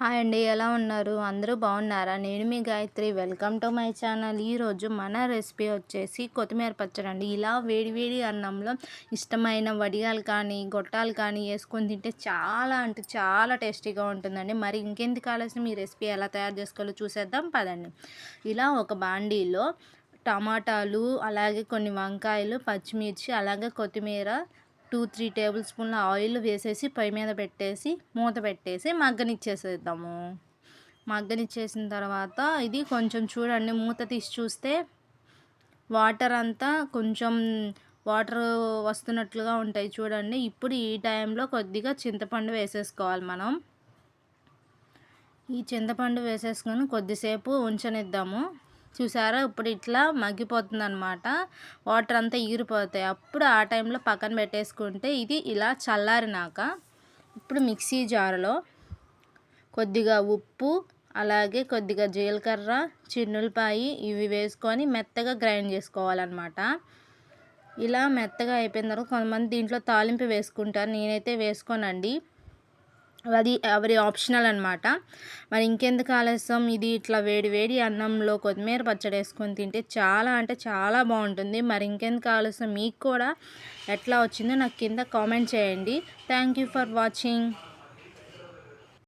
Hi అండి ఎలా ఉన్నారు? అందరూ బాగున్నారా? నేను మీ Gayatri. Welcome to my channel. ఈరోజు మన రెసిపీ వచ్చేసి కొత్తిమీర పచ్చడి అండి. ఇలా వేడివేడి అన్నంలో ఇష్టమైన వడియాలు కానీ గొట్టాలు కానీ వేసుకొని తింటే చాలా అంటే చాలా టేస్టీగా ఉంటుందండి. మరి ఇంకెందుకు కావాల్సిన ఈ రెసిపీ ఎలా తయారు చేసుకోవాలో చూసేద్దాం. పదండి. ఇలా ఒక బాండీలో టమాటాలు అలాగే కొన్ని వంకాయలు పచ్చిమిర్చి అలాగే కొత్తిమీర టూ త్రీ టేబుల్ స్పూన్ల ఆయిల్ వేసేసి పొయ్యి మీద పెట్టేసి మూత పెట్టేసి మగ్గనిచ్చేసేద్దాము. మగ్గనిచ్చేసిన తర్వాత ఇది కొంచెం చూడండి మూత తీసి చూస్తే వాటర్ అంతా కొంచెం వాటర్ వస్తున్నట్లుగా ఉంటాయి చూడండి. ఇప్పుడు ఈ టైంలో కొద్దిగా చింతపండు వేసేసుకోవాలి మనం. ఈ చింతపండు వేసేసుకొని కొద్దిసేపు ఉంచనిద్దాము. చూసారా? ఇప్పుడు ఇట్లా మగ్గిపోతుంది అనమాట వాటర్ అంతా ఈరిపోతాయి. అప్పుడు ఆ టైంలో పక్కన పెట్టేసుకుంటే ఇది ఇలా చల్లారినాక ఇప్పుడు మిక్సీ జారులో కొద్దిగా ఉప్పు అలాగే కొద్దిగా జీలకర్ర చిన్నులపాయి ఇవి వేసుకొని మెత్తగా గ్రైండ్ చేసుకోవాలన్నమాట. ఇలా మెత్తగా అయిపోయిన తర్వాత కొంతమంది దీంట్లో తాలింపు వేసుకుంటారు. నేనైతే వేసుకోనండి. అది ఎవరి ఆప్షనల్ అనమాట మరి ఇంకెందుకు ఆలస్యం? ఇది ఇట్లా వేడి వేడి అన్నంలో కొత్తిమీర పచ్చడి వేసుకొని తింటే చాలా అంటే చాలా బాగుంటుంది. మరి ఇంకెందుకు ఆలస్యం? మీకు కూడా ఎట్లా వచ్చిందో నాకు కింద కామెంట్ చేయండి. Thank you for watching